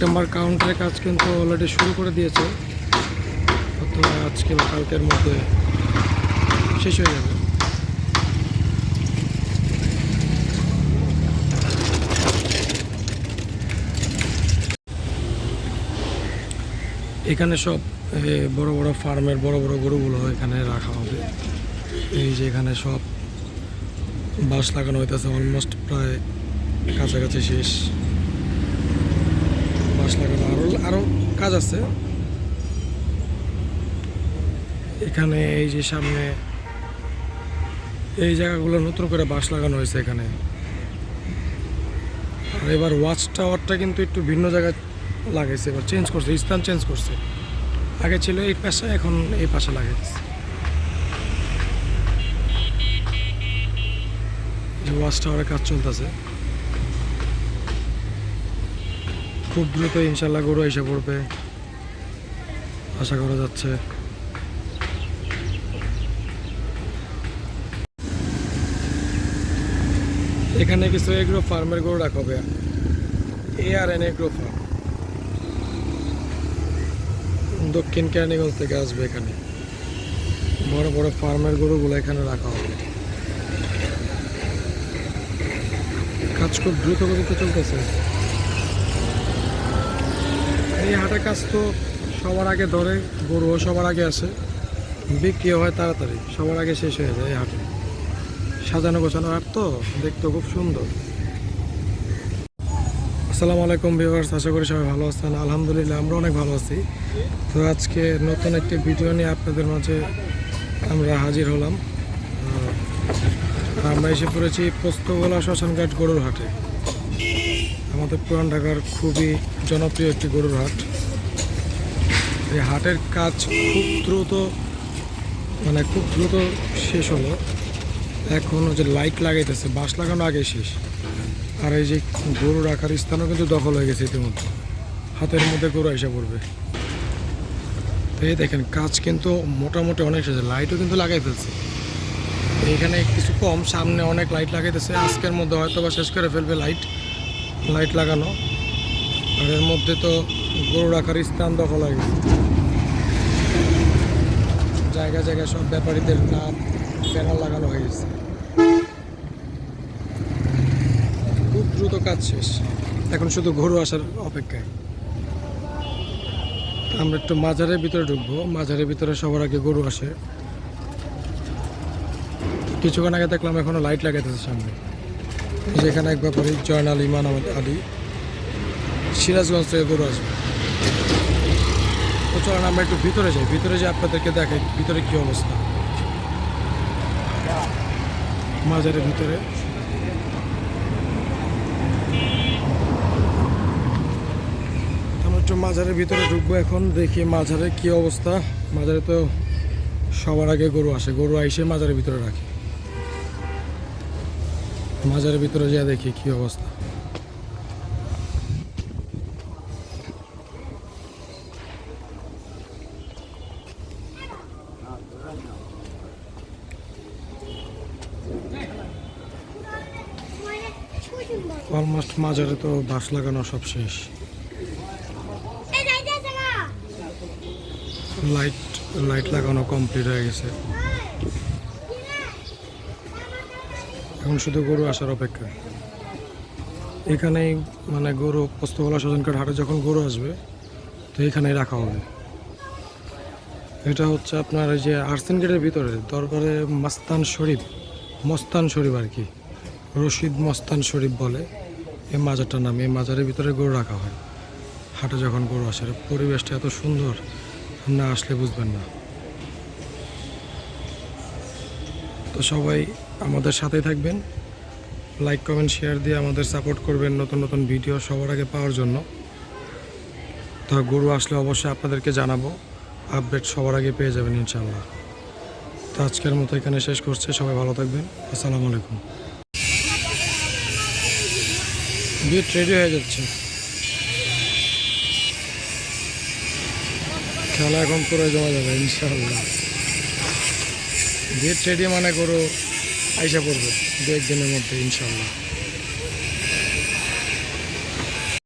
September কাউন্টারের কাজ কিন্তু অলরেডি শুরু করে দিয়েছে। হয়তো আজকে বা কালকের মধ্যে শেষ হয়ে যাবে। এখানে সব বড় বড় ফার্মের বড় বড় গরুগুলো এখানে রাখা হবে। এই যে এখানে সব বাঁশ লাগানো হইতেছে অলমোস্ট প্রায় কাছাকাছি শেষ। বাঁশ লাগানো আরও আরও কাজ আছে। এখানে এই যে সামনে এই জায়গাগুলো নতুন করে বাঁশ লাগানো হয়েছে এখানে। আর এবার ওয়াচ টাওয়ারটা কিন্তু একটু ভিন্ন জায়গায় লাগাইছে, এবার চেঞ্জ করছে, স্থান চেঞ্জ করছে। আগে ছিল এই পাশে, এখন এই পাশে লাগাইছে। ওয়াচ টাওয়ারের কাজ চলতেছে। খুব দ্রুত ইনশাল্লাহ গরু এসে পড়বে। আশা করা যাচ্ছে। এখানে কিছু এগ্রো ফার্মের গরু রাখা হবে। A R N agro farm. দক্ষিণ কেরানীগঞ্জ থেকে আসবে এখানে। বড় বড় ফার্মের গরুগুলো এখানে রাখা হবে। কাজ খুব দ্রুত গতিতে চলতেছে। হাটের কাজ তো সবার আগে ধরে গরুও সবার আগে আসে। বিক্রি হয় তাড়াতাড়ি, সবার আগে শেষ হয়ে যায় হাটে। সাজানো গোছানো হাট তো দেখতে খুব সুন্দর। আসসালামু আলাইকুম ভিউয়ার্স, আশা করি সবাই ভালো আছেন। আলহামদুলিল্লাহ, আমরা অনেক ভালো আছি। তো আজকে নতুন একটি ভিডিও নিয়ে আপনাদের মাঝে আমরা হাজির হলাম। আমরা এসে পড়েছি পোস্তগোলা শ্মশানঘাট গরুর হাটে। আমাদের পুরান ঢাকার খুবই জনপ্রিয় একটি গরুর হাট। এই হাটের কাজ খুব দ্রুত মানে খুব দ্রুত শেষ হলো। এখন যে লাইট লাগাইতেছে, বাঁশ লাগানো আগে শেষ। আর এই যে গরু রাখার স্থানও কিন্তু দখল হয়ে গেছে ইতিমধ্যে। হাতের মধ্যে গরু এসে পড়বে। তো এই দেখেন, কাজ কিন্তু মোটামুটি অনেক শেষ। লাইটও কিন্তু লাগাই ফেলছে। এখানে কিছু কম, সামনে অনেক লাইট লাগাইতেছে। আজকের মধ্যে হয়তো বা শেষ করে ফেলবে লাইট। লাইট লাগানো। আর এর মধ্যে তো গরু রাখার স্থান দখল হয়ে গেছে। জায়গা জায়গায় সব ব্যাপারীদের নাম, ব্যানার লাগানো হয়ে গেছে। খুব দ্রুত কাজ শেষ। এখন শুধু গরু আসার অপেক্ষায়। আমরা একটু মাজারের ভিতরে ঢুকবো। মাজারের ভিতরে সবার আগে গরু আসে। কিছুক্ষণ আগে দেখলাম এখনও লাইট লাগাইতেছে সামনে। যেখানে এক ব্যাপারে জয়নাল ইমান আহমদ আলী সিরাজগঞ্জ থেকে গরু আসবে। তো চলেন আমরা একটু ভিতরে যাই। ভিতরে যে আপনাদেরকে দেখাই ভিতরে কি অবস্থা। মাজারের ভিতরে। আমরা একটু মাজারের ভিতরে ঢুকবো এখন, দেখি মাজারে কি অবস্থা। মাজারে তো সবার আগে গরু আসে। গরু আইসে মাজারের ভিতরে রাখে। মাজারের ভিতরে যা দেখি কি অবস্থা। অলমোস্ট মাজারে তো বাঁশ লাগানো সব শেষ। লাইট লাইট লাগানো কমপ্লিট হয়ে গেছে। এখন শুধু গরু আসার অপেক্ষা। এখানেই মানে গরু পোস্তগোলা স্বজনকার হাটে যখন গরু আসবে, তো এখানেই রাখা হবে। এটা হচ্ছে আপনার এই যে আর্সেন গেটের ভিতরে, দরবারে মাস্তান শরীফ, মস্তান শরীফ আর কি, রশিদ মস্তান শরীফ বলে। এই মাজারটার নাম এই মাজারের ভিতরে গরু রাখা হয়। হাটে যখন গরু আসে পরিবেশটা এত সুন্দর, না আসলে বুঝবেন না। তো সবাই আমাদের সাথেই থাকবেন। লাইক কমেন্ট শেয়ার দিয়ে আমাদের সাপোর্ট করবেন নতুন নতুন ভিডিও সবার আগে পাওয়ার জন্য। তো গরু আসলে অবশ্যই আপনাদেরকে জানাব। আপডেট সবার আগে পেয়ে যাবেন ইনশাল্লাহ তো আজকের মতো এখানে শেষ করছে। সবাই ভালো থাকবেন। আসসালামু আলাইকুম। গেট রেডি হয়ে যাচ্ছে। খেলা এখন পুরো জমা যাবে, ইনশাআল্লাহ। গেট রেডি মানে করো আইসা পড়বে দু একদিনের মধ্যে ইনশাআল্লাহ